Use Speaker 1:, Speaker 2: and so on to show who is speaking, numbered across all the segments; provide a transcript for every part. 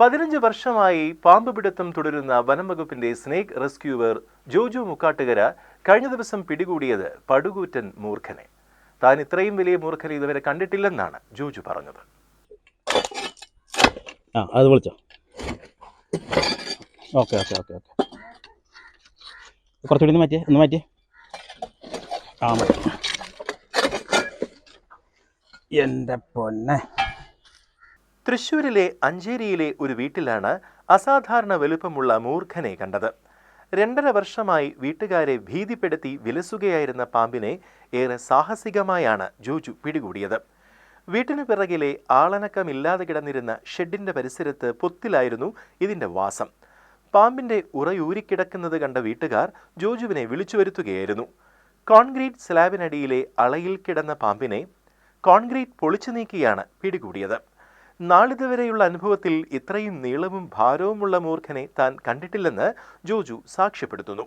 Speaker 1: പതിനഞ്ച് വർഷമായി പാമ്പ് പിടുത്തം തുടരുന്ന വനംവകുപ്പിന്റെ സ്നേക് റെസ്ക്യൂവർ ജോജു മുക്കാട്ടുകര കഴിഞ്ഞ ദിവസം പിടികൂടിയത് പടുകൂറ്റൻ മൂർഖനെ. താൻ ഇത്രയും വലിയ മൂർഖനെ ഇതുവരെ കണ്ടിട്ടില്ലെന്നാണ് ജോജു പറഞ്ഞത്.
Speaker 2: ആ അത് വിളിച്ചോ. Okay okay okay okay. കുറച്ചുകൂടി ഒന്ന് മാറ്റിയേ ഒന്ന് മാറ്റിയേ. ആ മതി എന്റെ പൊന്നെ.
Speaker 1: തൃശൂരിലെ അഞ്ചേരിയിലെ ഒരു വീട്ടിലാണ് അസാധാരണ വലുപ്പമുള്ള മൂർഖനെ കണ്ടത്. രണ്ടര വർഷമായി വീട്ടുകാരെ ഭീതിപ്പെടുത്തി വിലസുകയായിരുന്ന പാമ്പിനെ ഏറെ സാഹസികമായാണ് ജോജു പിടികൂടിയത്. വീട്ടിനു പിറകിലെ ആളനക്കമില്ലാതെ കിടന്നിരുന്ന ഷെഡിന്റെ പരിസരത്ത് പൊത്തിലായിരുന്നു ഇതിന്റെ വാസം. പാമ്പിന്റെ ഉറയൂരിക്കിടക്കുന്നത് കണ്ട വീട്ടുകാർ ജോജുവിനെ വിളിച്ചു വരുത്തുകയായിരുന്നു കോൺക്രീറ്റ് സ്ലാബിനടിയിലെ അളയിൽ കിടന്ന പാമ്പിനെ കോൺക്രീറ്റ് പൊളിച്ചു നീക്കിയാണ് പിടികൂടിയത്. നാളിതുവരെയുള്ള അനുഭവത്തിൽ ഇത്രയും നീളവും ഭാരവുമുള്ള മൂർഖനെ താൻ കണ്ടിട്ടില്ലെന്ന് ജോജു സാക്ഷ്യപ്പെടുത്തുന്നു.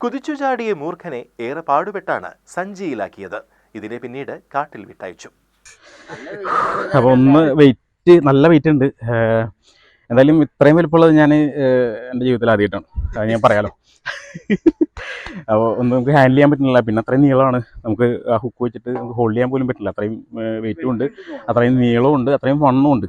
Speaker 1: കുതിച്ചു ചാടിയ മൂർഖനെ ഏറെ പാടുപെട്ടാണ് സഞ്ചിയിലാക്കിയത്. ഇതിനെ പിന്നീട് കാട്ടിൽ വിട്ടയച്ചു.
Speaker 2: അപ്പോൾ ഒന്ന് വെയിറ്റ് നല്ല വെയിറ്റ് ഉണ്ട് എന്തായാലും ഇത്രയും വലിപ്പമുള്ളത് ഞാൻ എന്റെ ജീവിതത്തിൽ ആദ്യമായിട്ടാണ്. ഞാൻ പറയാലോ. അപ്പോൾ ഒന്നും നമുക്ക് ഹാൻഡിൽ ചെയ്യാൻ പറ്റുന്നില്ല. പിന്നെ അത്രയും നീളമാണ്. നമുക്ക് ആ ഹുക്ക് വെച്ചിട്ട് നമുക്ക് ഹോൾഡ് ചെയ്യാൻ പോലും പറ്റില്ല. അത്രയും വെയിറ്റും ഉണ്ട്. അത്രയും നീളവും ഉണ്ട്. അത്രയും വണ്ണവും ഉണ്ട്.